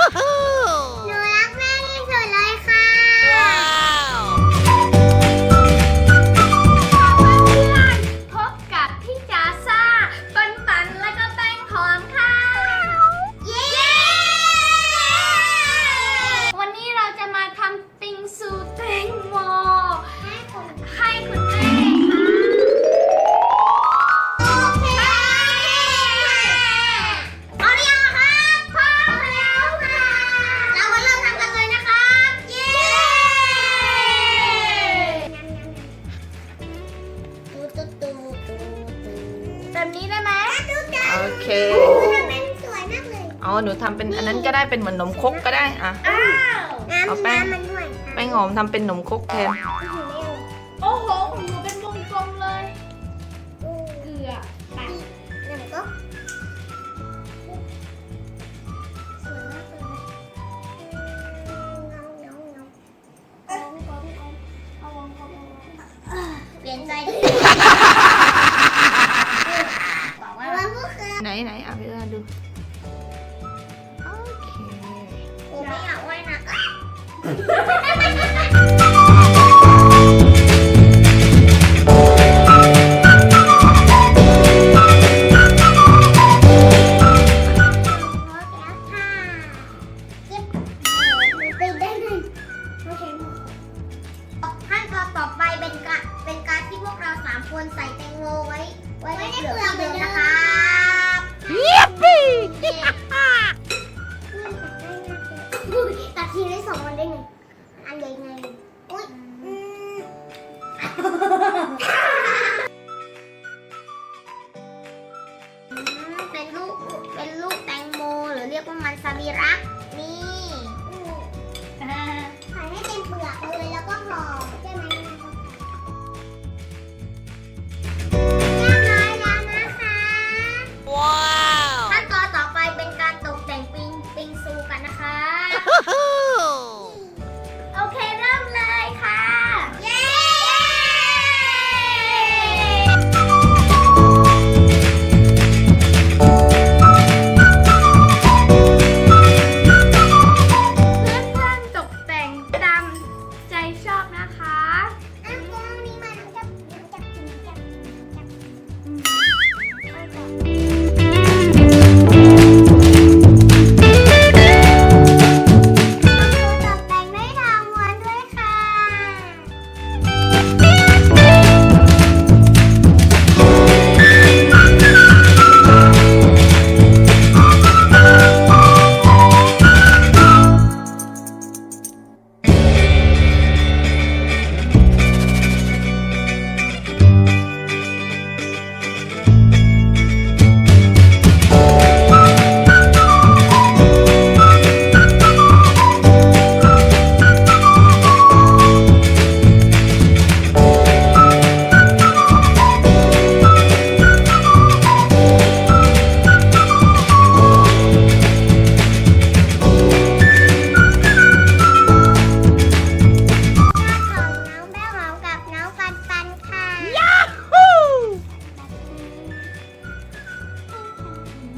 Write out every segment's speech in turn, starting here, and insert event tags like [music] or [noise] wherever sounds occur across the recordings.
Woohoo! [laughs] ทำเป็นสวยมากเลยอ๋อหนูทำเป็นอันนั้นก็ได้เป็นเหมือนนมครกก็ได้อะ อ้าวเอาน้ำแป้ง น้ำมันด้วยแป้งหอมทำเป็นนมครกแทน โอ้โหของหนูเป็นวงกลมเลย เกลือไปน้ำก็สวยมากเลยเงาเงาเงาเอาวงกลมเอาวงเปลี่ยนใจดิ ไม่อยากว่ายน้ำขั้นตอนต่อไปเป็นการเป็นการที่พวกเราสามคนใส่แตงโมไว้ ไว้ในเปลือกเดิมนะครั เป็นลูก เป็นลูกแตงโม หรือเรียกว่ามันซาบิรักนี่อ่าใส่ให้เป็นเปลือกเลยแล้วก็ห่อ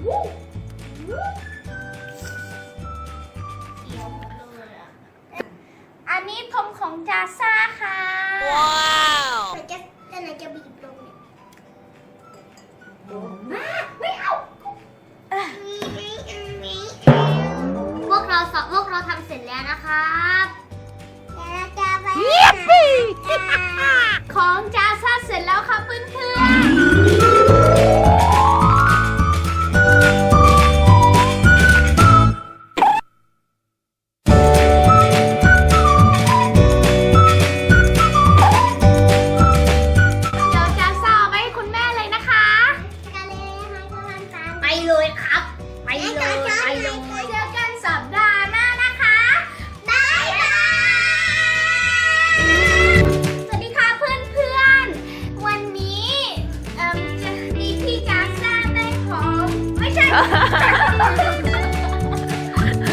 อันนี้ผมของจาซ่าค่ะ ว้าวมันจะจะไหนจะบีบลงเนี่ยไม่เอาพวกเราสอบพวกเราทำเสร็จแล้วนะครับเดี๋ยวเราจะไปของจาซ่าเสร็จแล้วค่ะเพื่อน ไปเลยครับ ไปเลยไปเลย